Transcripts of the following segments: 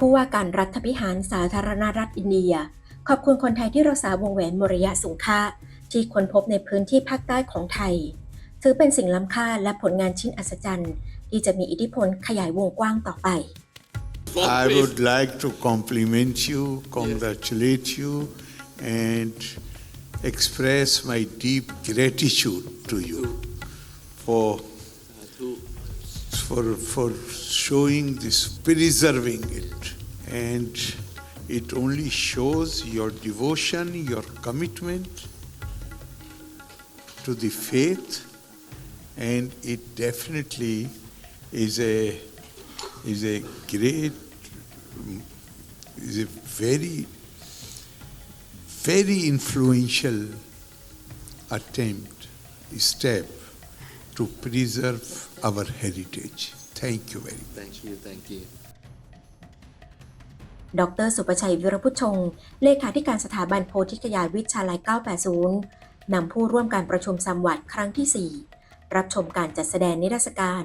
ผู้ว่าการรัฐพิหารสาธารณรัฐอินเดีย ขอบคุณคนไทยที่รักษาวงแหวนมรยะสุงค่าที่ค้นพบในพื้นที่ภาคใต้ของไทย ถือเป็นสิ่งล้ำค่าและผลงานชิ้นอัศจรรย์ ที่จะมีอิทธิพลขยายวงกว้างต่อไป I would like to compliment you, congratulate you, and express my deep gratitude to you for, for, for showing this, preserving it. And it only shows your devotion, your commitment to the faith, and it definitely is a is a great, is a very, very influential attempt, step to preserve our heritage. Thank you very much. Thank you, thank you. ดรสุประชัยวิรพุชชงเลขาธิการสถาบันโพธิกยาวิชาลัย 980 นำผู้ร่วมการประชุมซัมวัดครั้งที่ 4 รับชมการจัดแสดงนิทรรศการ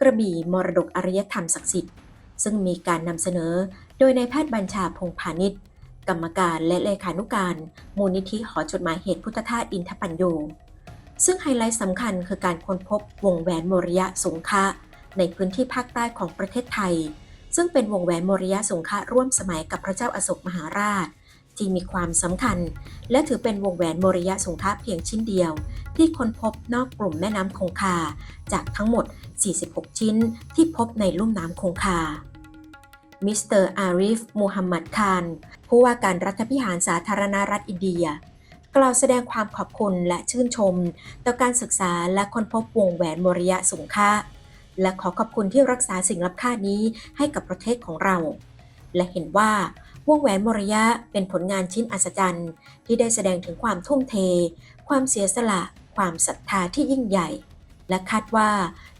กระบี่มรดกอารยธรรมศักดิ์สิทธิ์ ซึ่งมีการนำเสนอโดยนายแพทย์บัญชาพงพาณิชย์ กรรมการและเลขานุการ มูลนิธิหอจดหมายเหตุพุทธทาสอินทปัญโย ซึ่งไฮไลท์สำคัญคือการค้นพบวงแหวนโมริยะสงฆะในพื้นที่ภาคใต้ของประเทศไทย ซึ่งเป็นวงแหวนโมริยะสงฆะร่วมสมัยกับพระเจ้าอโศกมหาราช ที่มีความสำคัญ และถือเป็นวงแหวนโมริยะสงฆะเพียงชิ้นเดียว ที่ค้นพบนอกกลุ่มแม่น้ำคงคา จากทั้งหมด 46 ชิ้นที่พบในลุ่มน้ำคงคามิสเตอร์อาริฟมูฮัมหมัดคานผู้ว่าการรัฐพิหารสาธารณรัฐอินเดีย กล่าวแสดงความขอบคุณและชื่นชม ต่อการศึกษาและค้นพบวงแหวนมริยะสูงฆะและขอขอบคุณที่รักษาสิ่งล้ำค่านี้ให้กับประเทศของเรา และเห็นว่าวงแหวนมริยะเป็นผลงานชิ้นอัศจรรย์ ที่ได้แสดงถึงความทุ่มเท ความเสียสละ ความศรัทธาที่ยิ่งใหญ่ และคาดว่า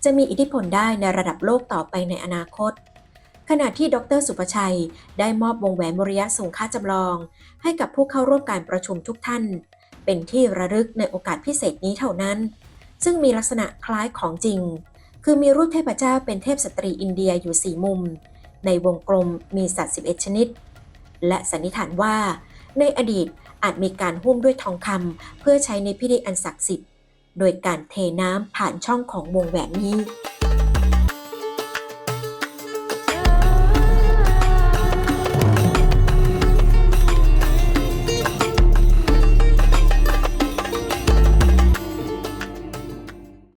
จะมีอิทธิพลได้ในระดับโลกต่อไปในอนาคต ขณะที่ดรสุประชัย ได้มอบวงแหวนมริยะสงค่าจำลอง ให้กับผู้เข้าร่วมการประชุมทุกท่าน เป็นที่ระลึกในโอกาสพิเศษนี้เท่านั้น ซึ่งมีลักษณะคล้ายของจริง คือมีรูปเทพเจ้าเป็นเทพสตรีอินเดียอยู่สี่มุม ในวงกลมมีสัตว์ 11 ชนิด และสันนิษฐานว่า ในอดีตอาจมีการหุ้มด้วยทองคำเพื่อใช้ในพิธีอันศักดิ์สิทธิ์ โดยการเทน้ำผ่านช่องของวงแหวนนี้